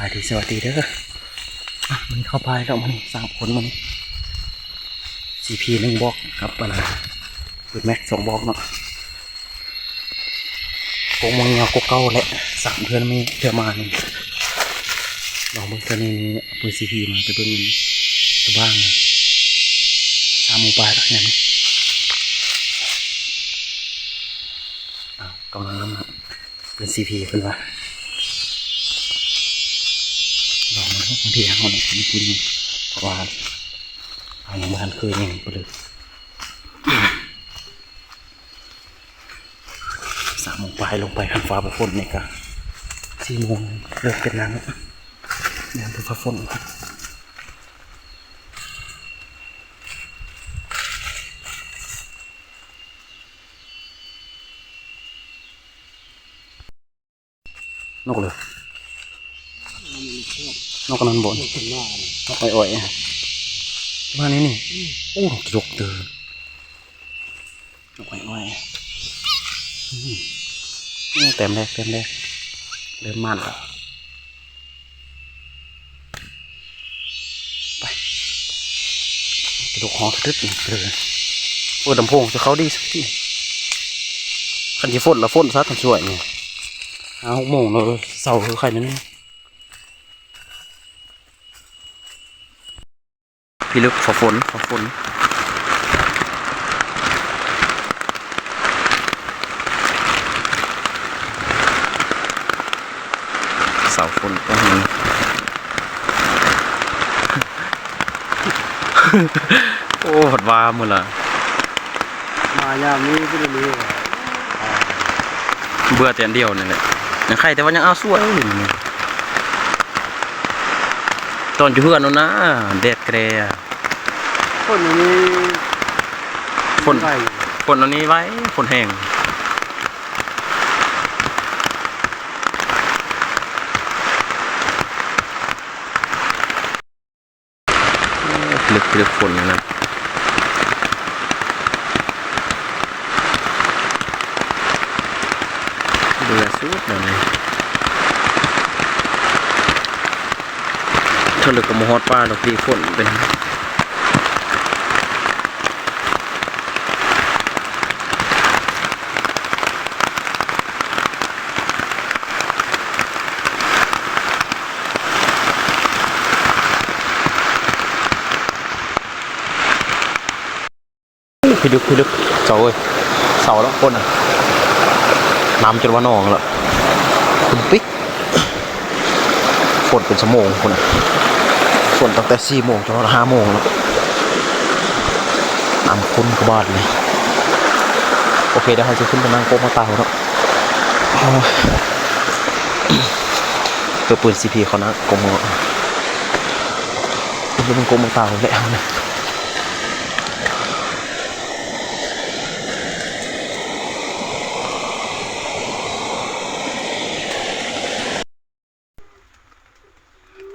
บายดีสวัสดีเด้อมันเข้าไปแล้วมันสามคนมันซีพีหนึ่งบล็อกครับอะไรเปิดแม็กสองบล็อกเนาะกงมังเงากกเก้าและสามเพื่อนไม่เทื่อมาหนึ่งลองเบิ่งเท่านี้เปิดซีพีมาไปเบิ่งตัวบ้างสามหมูปลาแล้วเนี่ยอ้าวกำลังน้ำหนักเป็นซีพีเพิ่นว่าางทีเขาเนี่ยมีคุณเพราะว่าเอาอย่างบ้านเคยยังไปเลยสามโมงปลายลงไปคันฟ้าประฝนเนี่ยก็สี่โมงเลิกเป็นน้ำน้ำประฝนนกเลย นกกระนันบนนกไอ่อยมานี่นี่โอ้จกเตือนนกไอ่อยนี่เต็มแรกเต็มแรกเริ่มมันแล้วไปกระดูกหอทึดเลยเปิดลำโพงจะเขาดีสักทีคันจะฝนละฝนซะทันสวยเนี่ยหาหกโมงเราเสาร์ใครนั่นนี่ พี่ลึกฝาฝนฝาฝนเสาฝนก็มีโอ้หดว่ามือละมายามนี้ก็ไม่รู้ว่าเบื่อแต่อันเดียวนี่แหละยังใครแต่ว่ายังเอาสวยอยู่นี่ ตอนอยู่เพื่อนนู่นนะแดดแกรอะคนอย่างนี้ฝนไก่ฝนอันนี้ไว้ฝนแห้งโอ้ลึกลึกฝนเลยนะเบื่อสุดเลย ถลึกกับมฮอดป้าดอกดีฝนเป็นพี่ลึกพี่ลึกเสาเอ้ยเสาแล้วคนอะน้ำจนว่านองแล้วคุณปิ๊กฝนเป็นชั่วโมงคนอะ ฝนตั้งแต่สี่โมงจนห้าโมงแล้วน้ำคุ้นกบาดเลยโอเคเดี๋ยวเราจะขึ้นไปนั่งโก๊มาตายแล้วโอ้ยเปิดปืนซีพีเขานะกงมือเป็นไปนั่งโก๊ะมาตายแล้วเนี่ย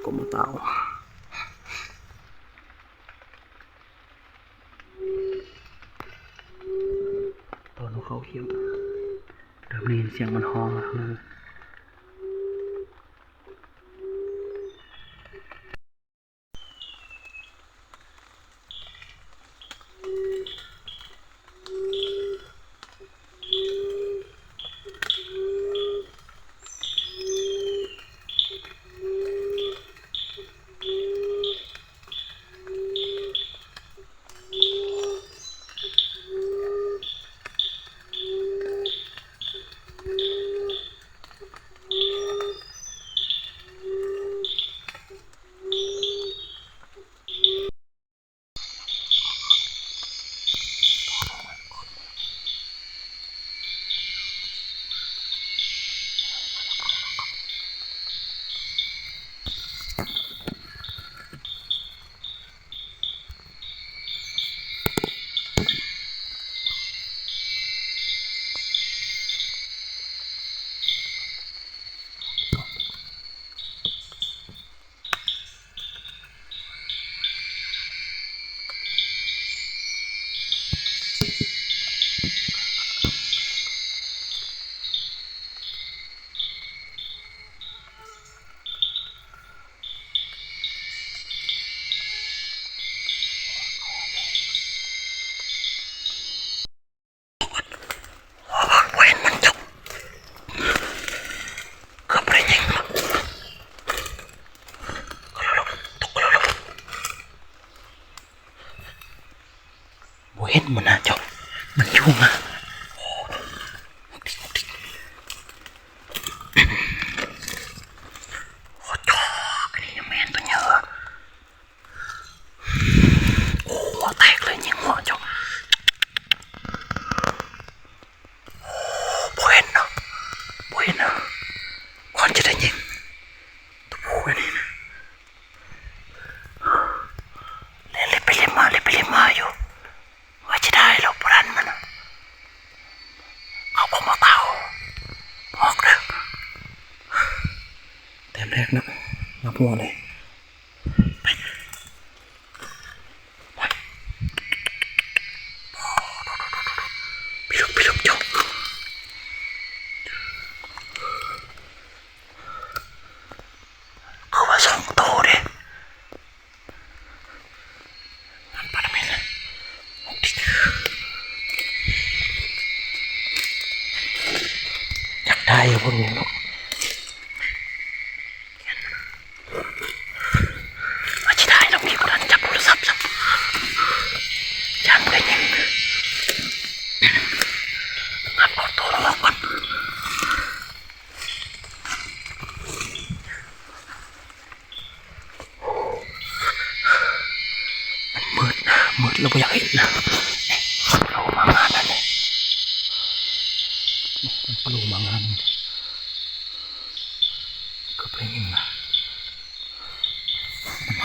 como tal. ตอนเขาเขียว เริ่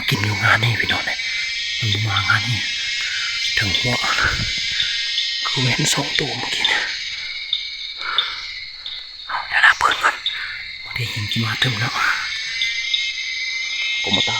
กินอยู่งานนี่พี่น้องเนี่ยมันมางานนี่ถึงหัวคือเห็นสองตัวเมื่อกี้เนี่ยเดี๋ยวนะเพื่อนวันนี้ยินกี่มาถึงแล้วกูมาเตา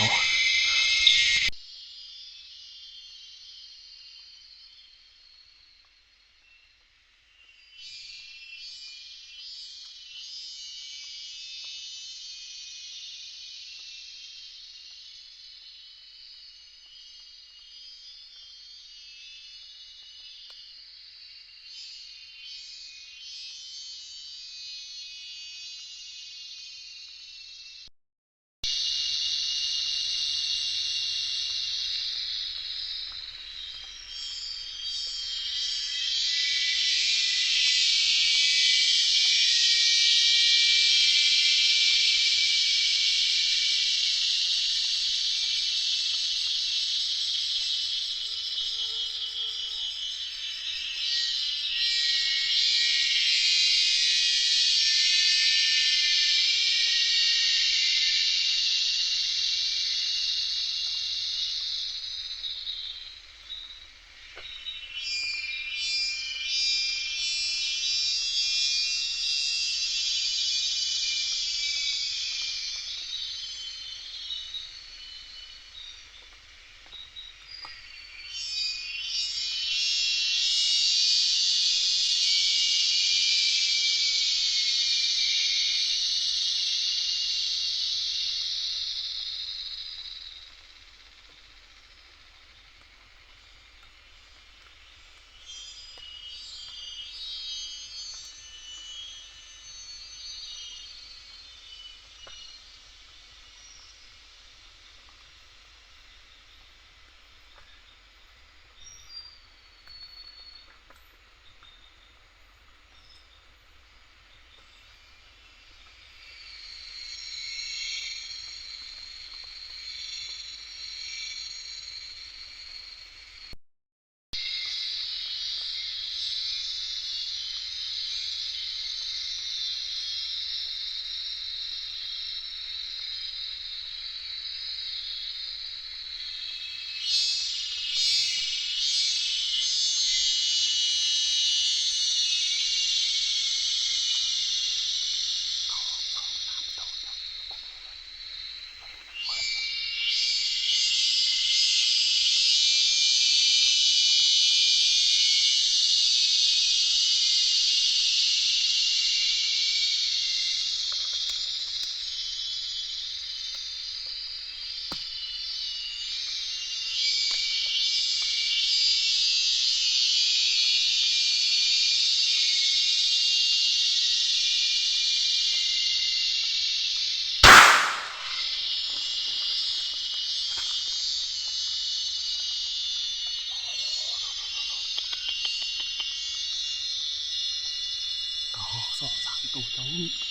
ตัวเ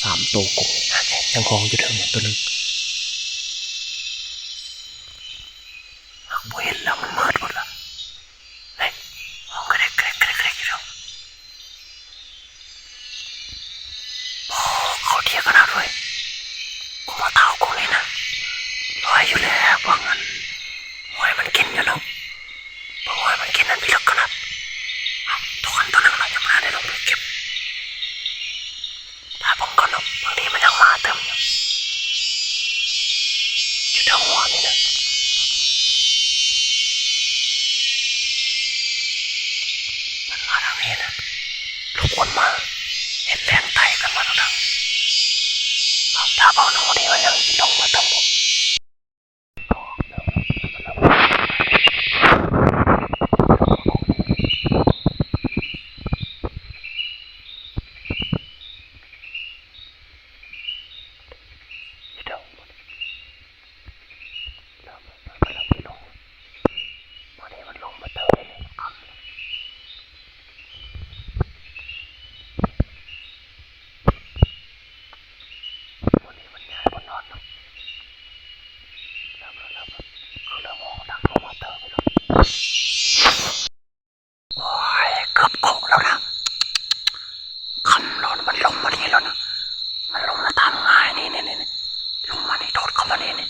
สามตัวกงยังคงอยู่เทิงตัวหนึ่งหักเห็นแล้วมันมืดหมดละเฮ้ยห้องกระเด็กกระเด็กกระเด็กกระเด็กอยู่เทิงโอ้เขาเทียกันนะด้วยกูมาเท่ากูเลยนะลอยอยู่แล้วว่างั้นหอยมันกินอยู่แล้วเพราะหอยมันกินนั้นไปลึก จังหวะนี้นะมันมาทางนี้นะทุกคนมา เห็นแรงไตกันมาทางนั้นถ้าเบาหนูนี่มันยังลงมาทั้งหมดมันลงมาเท่านี้ครับ วันนี้มันย้ายบนนอนเนาะแล้วก็แล้วก็คือเรามองทางเข้ามาเติมไปแล้วโอ้ยเกือบโกงแล้วนะคำร้อนมันลงมานี่แล้วนะ มันลงมาตามง่ายนี่นี่นี่ลงมานี่โดดเข้ามานี่นี่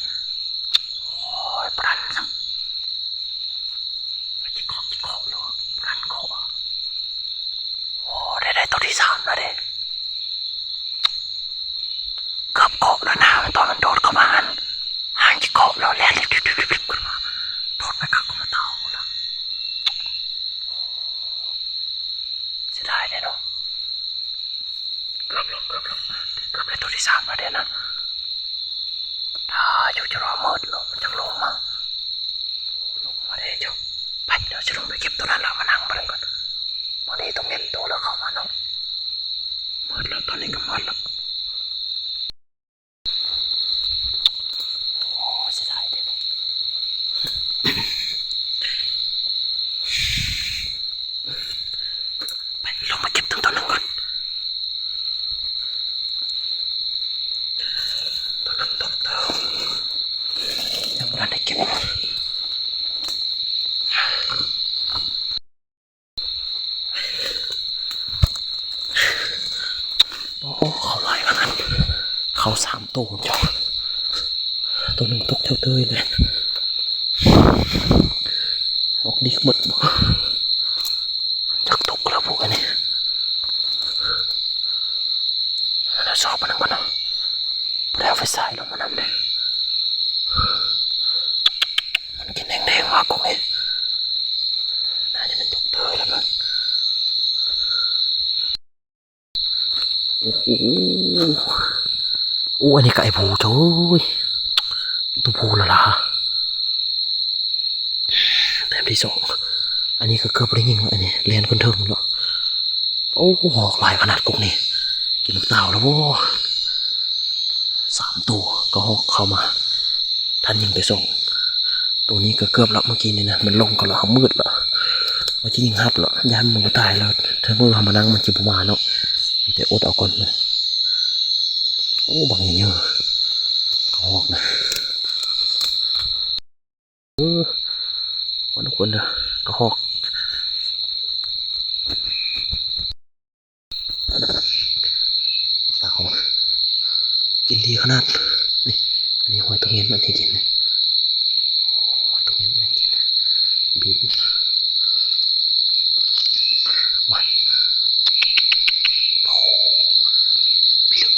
โอ้ยปรันจังจิกคอกจิกคอกเลยปรันคอโอ้ได้ได้ตัวที่สามแล้วเด้ เกือบเกาะแล้วนะตอนมันโดดเข้ามาหันห่างจาเกาะแล้วแล่นริบริบริบริบขึ้นมาโดดไปกักมาเต่าละเสียดายเลยเนาะเกือบลงเกือบลงเกือบได้ตัวที่สามมาเดี๋ยวนะถ้าอยู่จะรอมืดลงมันจะลงมาลงมาได้จบไปเดี๋ยวจะลงไปเก็บตัวนั้นแล้วมานั่งไปเลยก่อนบางทีต้องเห็นตัวแล้วเข้ามาเนาะมืดแล้วตอนนี้ก็มืดแล้ว โอ้เสียดายเด็กไปลงมาเก็บตั้งต้นหนึ่งก่อนต้นหนึ่งต้นเติมยังไม่ได้เก็บโอ้โหเขาลอยมางั้น เขาสามตัวจอตัวหนึ่งตกเท่าเตยเลยออกดีหมดจักตกแล้วพวกอันนี้แล้วสอบมันก่อนนะพอแล้วไฟสายลงมานำเลยมันกินแดงๆมากกว่านี้น่าจะเป็นตกเตยแล้วมั้งโอ้โห อ้อันนี้ไก่ผูโจ้ยตัวผู้และล่ะแต้มที่สอง อันนี้ก็เกือบได้ยิงแล้วอันนี้เรียนคนเทิงแล้วโอ้โหอกลายขนาดกงนี่ กินลูกเต่าแล้วโว้สามตัวก็หอกเข้ามา ท่านยิงไปส่ง ตัวนี้ก็เกือบแล้วเมื่อกี้นี่นะ มันลงก็แล้วเขามืดแล้วว่าจะยิงฮัดแล้วยามมันก็ตายแล้วถ้ามือเขามานั่งมันจะประมาณเนาะมีแต่อดเอาก่อนนะ โอ้บังอย่างเยอะเขาหอกนะเออวันทุกคนเด้อกระหอกเต่ากินทีขนาด นี่ อันนี้หอยตรงเห็นมันให้กินนะหอยตรงเห็นมันให้กินนะบีบมันโอ้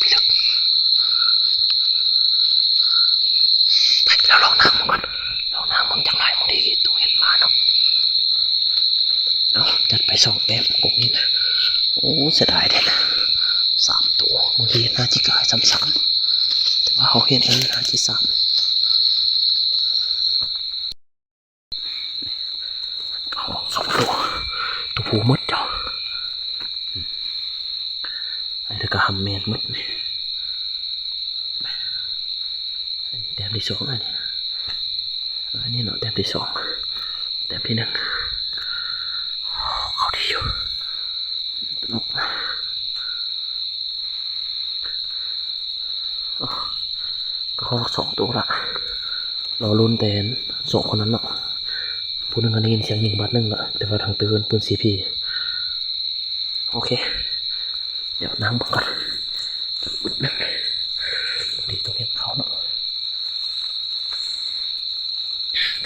พิลึกพิลึกไปแล้วลองนั่งมันก่อนลองนั่งมึงจังไรมึงดีตรงเห็นมาเนาะเอาจัดไปสองแต้มกงนี้นะโอ้เสียดายเด็ดสามตัวบางทีน่าจะกลายซ้ำๆแต่ว่าเขาเห็นอันน่าจะสามออกสองตัวตัวผู้หมดจ้ะไอ้เด็กก็ฮัมแมนหมดนี่ไปอันนี้แต้ม ที่สองอันนี้อันนี้เนาะแต้มที่สองแต้มที่หนึ่งเขาดีอยู่สนุกก็เขาสองตัวละรอลุ้นแต่สองคนนั้นเนาะผู้หนึงก็ได้ยินเสียงยิงบัดหนึงละแต่ว่าทางปืนปืนซีพีโอเค เดี๋ยวน้ำก่อนจะอุดนึงดีตรงนี้เขาเนาะ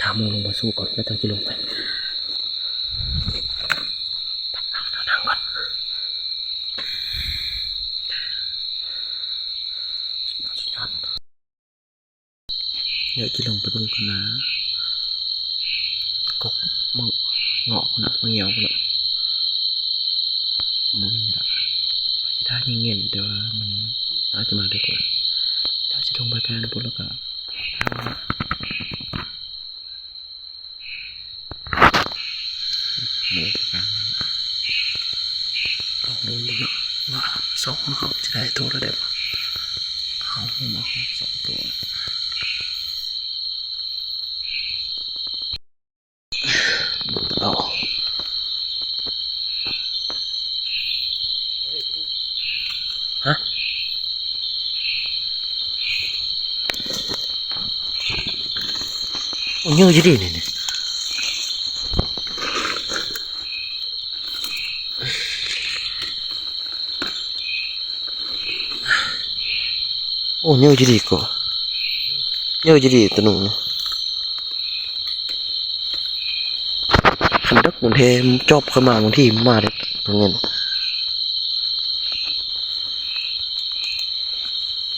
ถา มมึงลงมาสู้ก่อนแล้วจะกินลงไปเอาเอานั่งก่อนสุดยอดสุดยอดเดี๋ยวกินลงไปเบิ่งกันนะกกมึงเงาะคนนะมึงเหี่ยวคนละมึงนี่ละกีตาร์เงี้ยๆแต่ว่ามันอาจจะมาได้ก่อนเดี๋ยวจะลงไปกันปุ๊บแล้วก็หมูกันลองดูดู ว่าสองเขาจะได้ตัวระดับเอามาสองตัวเอาฮะโอ้ยเยอะจะดีเนี่ย โอ้เนี่ยจะดีกว่าเยอยจะดีตัวหนุ่มขันดักมุนเทมจอบเข้ามาบางที่มาเด็ดตรงเงี้ย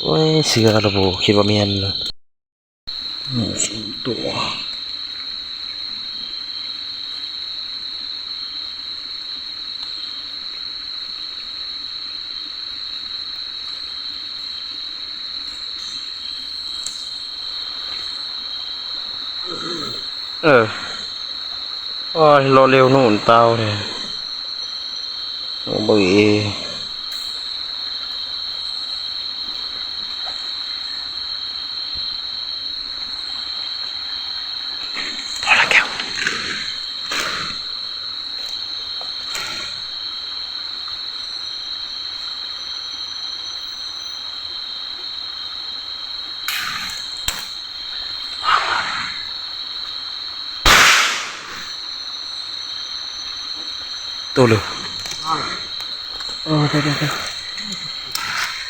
โอ้ยเสือระโบคิดว่าเมียนเลยหมูสองตัวเออ โอ้ย รอเร็วนู่นเตาเนี่ยโอ้บ่ ตัวเลยเออเดี๋ยวเดี๋ยวเดี๋ยว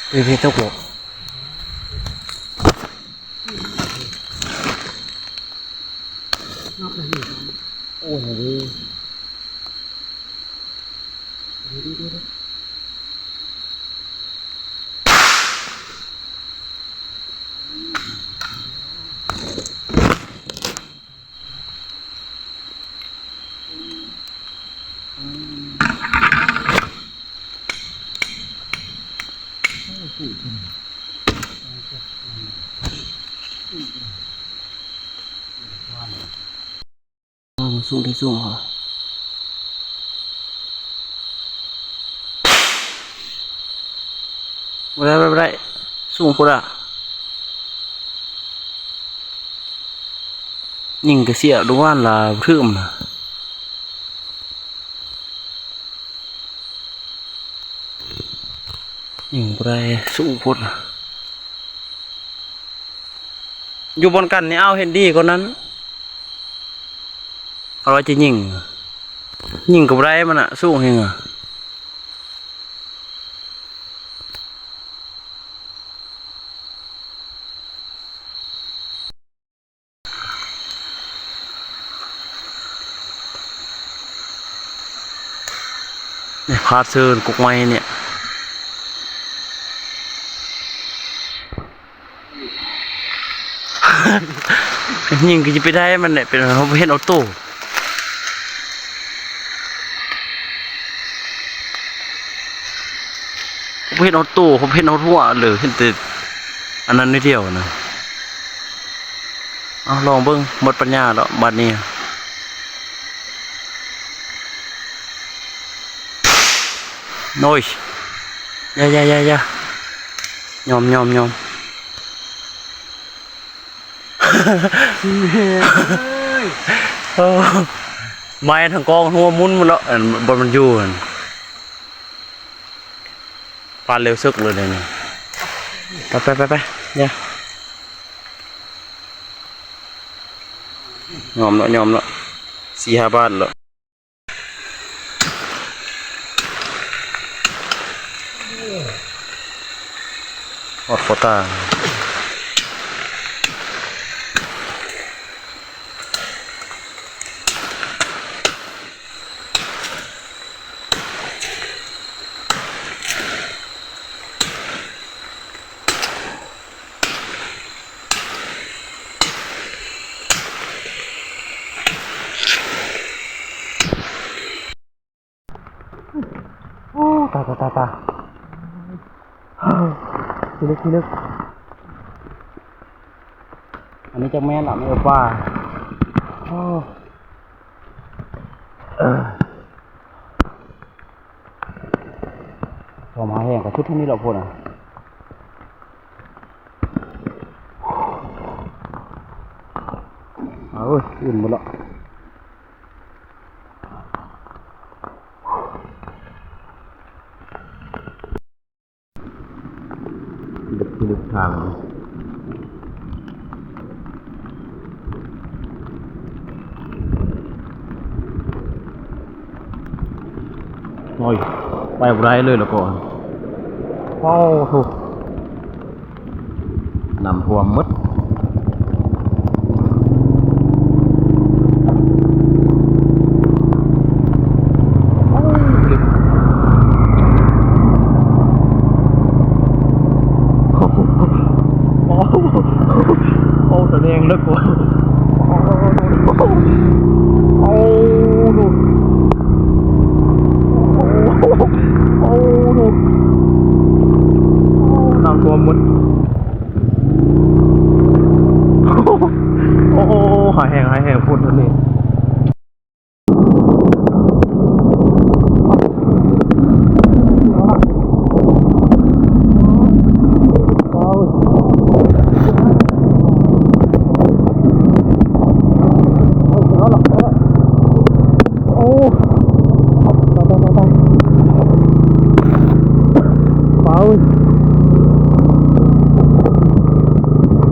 เดี๋ยวเดี๋ยวตกหมดโอ้ยดี อ๋อสู้ได้สู้เหรอไม่ได้ไม่ได้สู้พูดอะยิงกระเสียดูว่านละเพิ่มนะ ยิงไปสู้พุอยู่บนกันเนี่ยเอาเฮนดี้คนนั้นเขาจะยิงยิงกับไรมันอะสู้เฮงอะพาดเอร์กุกไม้เนี่ย ยิงก็จะไปได้มันเนี่ยเป็นเขาเห็นออโต้ผมเห็นออโต้ผมเห็นออทั่วเลยเห็นแต่อันนั้นนิดเดียวนะเอาลองเบิ้งหมดปัญญาแล้วบัดนี้โน้ยอยายายายายอมยอมยอม เออไม้ทางกองหัวมุนหมดแล้วบนมันอยู่นปานเร็วซึกเลยเนี่ยไปไปไปไปเนี่ยยอมล้วยอมล้วสี่ห้าบ้านล้วหอดโคตา โอ้ตายตายตายตาย ที่ลึกที่ลึก อันนี้จะแม่หลับไม่เอาป้าโอ้พอมาแห้งกับชุดเท่านี้เราพูดอะเอาอุ่นหมดแล้ว ลึกที่ลึกทางโอ้ย ไปบ่ได้เลยแล้วก่อนโอ้ถูกนำท่วมหมดโอ้โหโอ้โหโอ้แสดงลึกกว่าโอ้ดูโอ้โหโอ้ดูน้ำท่วมหมดโอ้โหหายแห้งหายแห้งพูดเท่านี้โอ้ตายตายตายตายเบา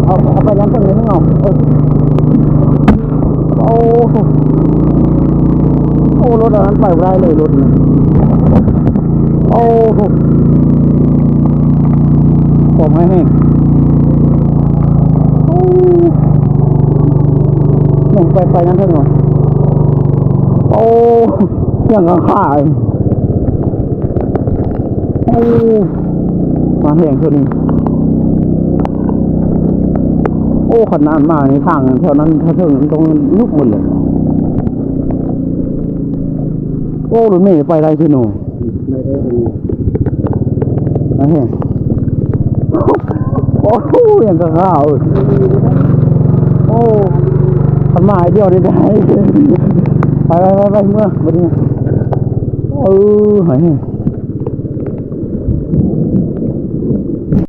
เอาเอาไปร้านตรงนี้ไม่เอาเออโอ้โหโอ้รถอันนั้นไปไม่ได้เลยรถนะโอ้โห ผมให้แห้งโอ้หนุ่มไปไปนั้นเถอะหน่อยโอ้ยังกังขาเลยโอ้มาแห้งเท่านี้ โอ้ขนาดมากในทางแถวนั้นถ้าถึงตรงลุกหมดเลย โอ้รถเมย์ไปได้ที่หนูไม่ได้ดีนะเห็น โอ้โหอย่างกับข้าวโอ้ทำไมเดียวได้ได้ไปไปไปไปเมื่อวันนี้เออหาย